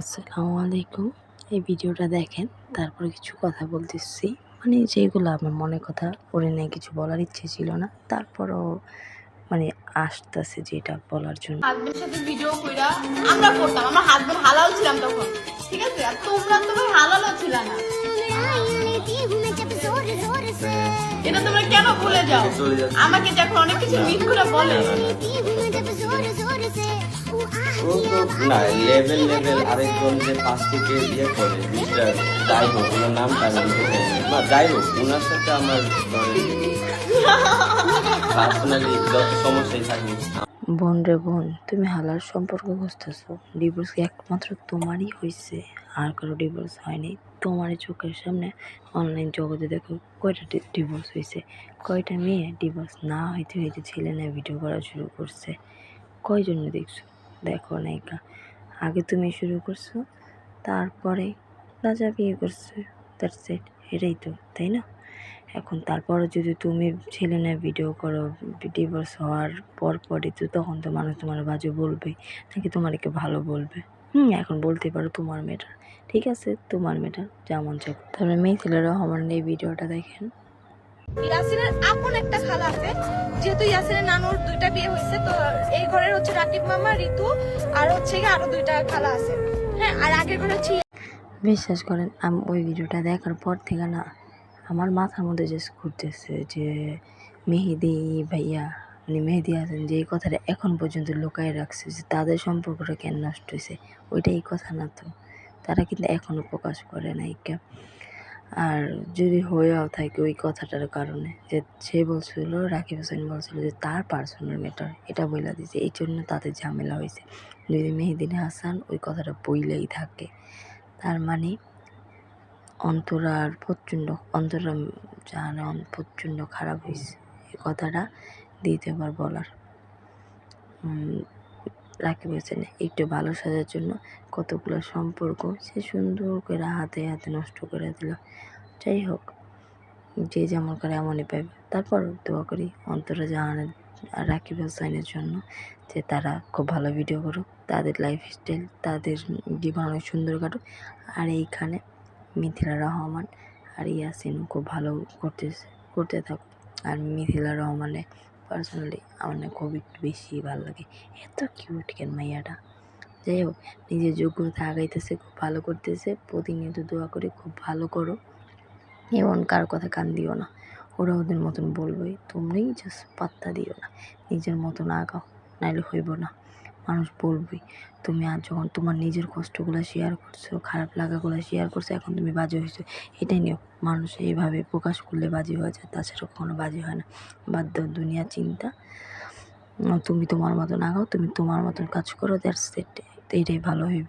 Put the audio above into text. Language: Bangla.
আসসালামু আলাইকুম এই ভিডিওটা দেখেন তারপরে কিছু কথা বলতেছি। মানে যেগুলো আমার মনে কথা পড়ে নেয় কিছু বলার ইচ্ছে ছিল না। তারপরও মানে আসতেছে যেটা বলার জন্য। হাজবেন্ডের সাথে ভিডিও কইরা আমরা করতাম আমরা হাজবেন্ড হালাল ছিলাম তখন। ঠিক আছে? আর তোমরা তো ভাই হালালও ছিল না। এটা তোমরা কেন ভুলে যাও? আমাকে যখন অনেক কিছু মিট করে বলে। ও তো না লেভেল লেভেল আরেকজন যে পাশ থেকে ইয়ে করে মিস্টার যাই হোক ওনার নামটা আমি বলতে না। যাই হোক ওনার সাথে আমার পার্সোনালি যত সমস্যাই থাকুক বোন রে বোন তুমি হালার সম্পর্ক খুঁজতেছো। ডিভোর্স একমাত্র তোমারই হয়েছে আর কারও ডিভোর্স হয়নি। তোমারই চোখের সামনে অনলাইন জগতে দেখো কয়টা ডিভোর্স হয়েছে কয়টা মেয়ে ডিভোর্স না হইতে হইতে ছেলে না ভিডিও করা শুরু করছে। কয়জন দেখছ? দেখো নায়িকা। আগে তুমি শুরু করছ, তারপরে রাজা বিয়ে করছে দ্যাটস ইট এটাই তো, তাই না? এখন তারপরে যদি তুমি ছেলে না ভিডিও করো ডিভোর্স হওয়ার পর পরই তো তখন তো মানুষ তোমার বাজে বলবে, নাকি তোমারকে ভালো বলবে? হুম, এখন বলতে পারো তোমার মেয়েটা। ঠিক আছে, তোমার মেয়েটা যেমন চাই তারপরে মেয়ে ছেলেরা আমার এই ভিডিওটা দেখেন। ইয়াসিনের আপন একটা খালা আছে, যেহেতু ইয়াসিনের নানুর দুইটা বিয়ে হয়েছে, তো হচ্ছে রাকিব মামা, ঋতু, আর হচ্ছে দুইটা খালা আছে। হ্যাঁ আর আগের বিশ্বাস করেন, আমি ওই ভিডিওটা দেখার পর থেকে না, আমার মাথার মধ্যে যে ঘুরতেছে যে মেহেদি ভাইয়া মানে মেহেদি হাসান যে এই কথাটা এখন পর্যন্ত লুকায় রাখছে যে তাদের সম্পর্কটা কেন নষ্ট হয়েছে ওইটা এই কথা না তো। তারা কিন্তু এখনও প্রকাশ করে নাই আর যদি হয়েও থাকে ওই কথাটার কারণে যে সে বলছিল, রাকিব হোসেন বলছিল যে তার পার্সোনাল ম্যাটার এটা বইলা দিয়েছে এই জন্য তাদের ঝামেলা হয়েছে যদি মেহেদিন হাসান ওই কথাটা বইলেই থাকে, তার মানে অন্তরার প্রচণ্ড, অন্তরা জানে প্রচণ্ড খারাপ হয়েছে এই কথাটা দ্বিতীয়বার বলার। রাকিব হোসেন। একটু ভালো সাজার জন্য কতগুলো সম্পর্ক সে সুন্দর করে হাতে হাতে নষ্ট করে দিল। যাই হোক, যে যেমন করে এমনই পাবে। তারপর দোয়া করি অন্তরা জাহানের, রাকিব হোসেনের জন্য যে তারা খুব ভালো ভিডিও করুক, তাদের লাইফস্টাইল তাদের জীবন অনেক সুন্দর কাটুক। আর এইখানে মিথিলা রহমান আর ইয়াসিন খুব ভালো করতেছে, করতে থাকুক। আর মিথিলা রহমানের পার্সোনালি আমার না খুব একটু বেশি ভালো লাগে। এত কিউট কেন মাইয়াটা? যাই হোক, নিজের যোগ্যতা আগাইতেছে, খুব ভালো করতেছে। প্রতিনিয়ত দোয়া করে খুব ভালো করো। এবং কার কথা কান দিও না। ওরা ওদের মতন বলবে, তোমরাই জাস্ট পাত্তা দিও না। নিজের মতন আগাও নাহলে হইব না। মানুষ বলবেই তুমি আর যখন তোমার নিজের কষ্টগুলো শেয়ার করছ, খারাপ লাগাগুলো শেয়ার করছ, এখন তুমি বাজে হয়েছো। এটাই নিও মানুষ এইভাবে প্রকাশ করলে বাজে হয়ে যায়, তাছাড়া কখনো বাজে হয় না। বাদ দুনিয়া চিন্তা, তুমি তোমার মতন আগাও, তুমি তোমার মতন কাজ করো দ্যাটস এটাই ভালো হইব।